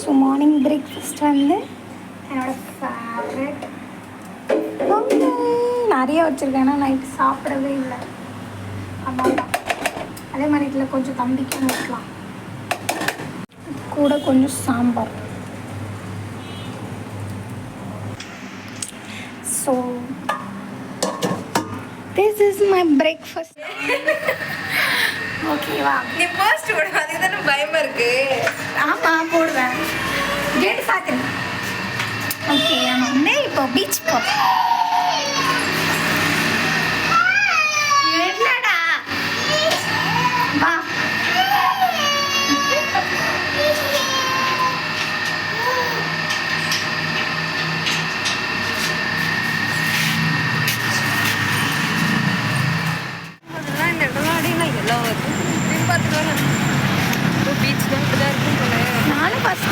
So morning breakfast வந்து என்னோட favourite நிறைய வச்சுருக்கேன். ஏன்னா நைட்டு சாப்பிடவே இல்லை. அதான் தான் அதே மாதிரி இதில் கொஞ்சம் தம்பிக்கும் வைக்கலாம் கூட கொஞ்சம் sambar. So this is my breakfast ஓகேவா? நீ போஸ்ட் போட அதுக்கு தானே பயமா இருக்கு. ஆமாம் போடுவேன். கேட்டு பார்த்துருங்க ஓகே நம்ம இப்போ பீச் போகிறோம்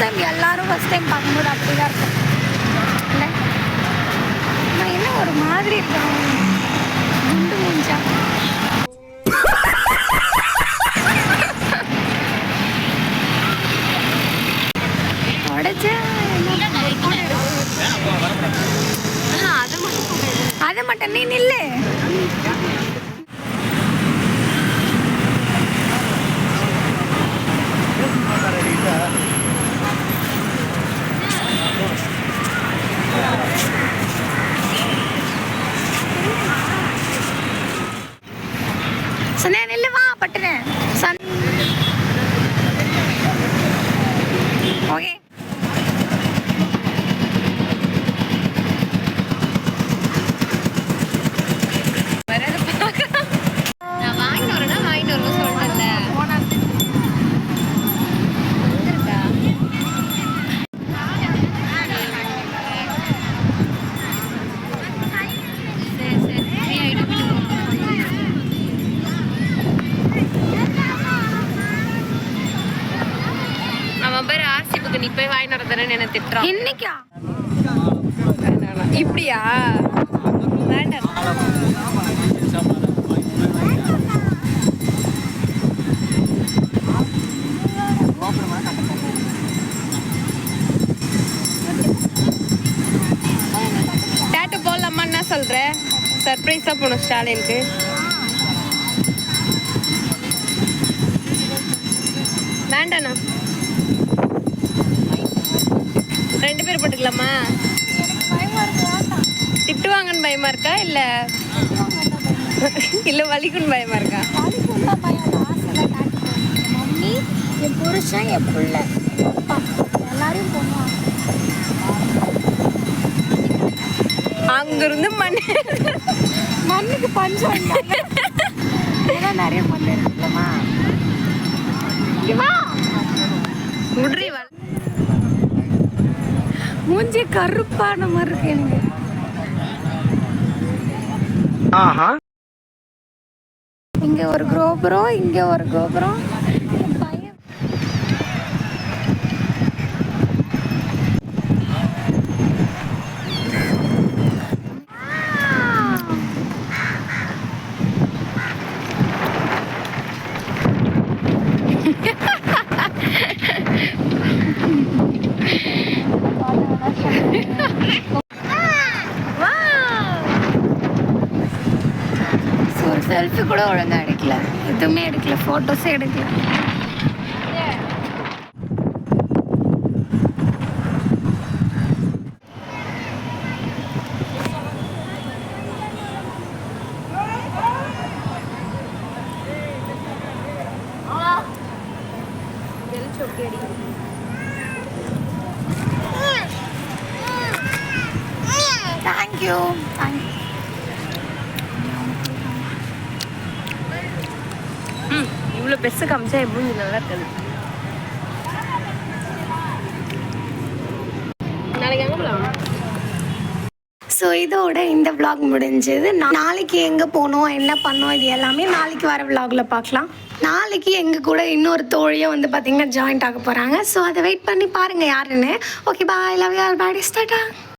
டைம் எல்லாரும் ஃபஸ்ட் டைம் பார்க்கும்போது அப்படி தான் இருக்கும். இல்லை? நான் என்ன ஒரு மாதிரி இருக்கேன்? குண்டு மூஞ்சா? அதை மட்டும் நீ நில்லு. சொன்னேன் நில்லு வா நீ போய் வாய் வரதுன்னு என்ன திட்டுறான். இன்னைக்கா இப்படியா? வேண்டாம். டேட்டு போடலாமா என்ன சொல்ற? சர்ப்ரைஸாக போகணும் ஸ்டாலினுக்கு. வேண்டாண்ணா. ரெண்டு திட்டுவாங்கன்னு பயமா இருக்கா இல்ல? இல்ல வலிக்குன்னு பயமா இருக்கா? மம்மி என் புருஷன் என் புள்ள அப்பா எல்லாரையும் போனோம் அங்கிருந்து மண் மண்ணுக்கு பஞ்சம் நிறைய மூஞ்சி கருப்பான மாதிரி இருக்கு எனக்கு. இங்க ஒரு கோபுரம் இங்க ஒரு கோபுரம். கூட ஒழுங்கா எடுக்கல எதுவுமே எடுக்கல ஃபோட்டோஸே எடுக்கல தேங்க்யூ தேங்க்யூ ம், பெருசு காமிச்சா என் மூஞ்சி நல்லா இருக்காது நாளைக்கு எங்க போலாம்? ஸோ இதோட இந்த vlog முடிஞ்சது. நாளைக்கு எங்கே போனோம் என்ன பண்ணோம் இது எல்லாமே நாளைக்கு வர vlogல பார்க்கலாம் நாளைக்கு எங்கள் கூட இன்னொரு தோழியை வந்து பார்த்தீங்கன்னா ஜாயின்ட் ஆக போகிறாங்க ஸோ அதை வெயிட் பண்ணி பாருங்கள் யாருன்னு. ஓகே பாய் லவ் யார் பாடி ஸ்டார்டா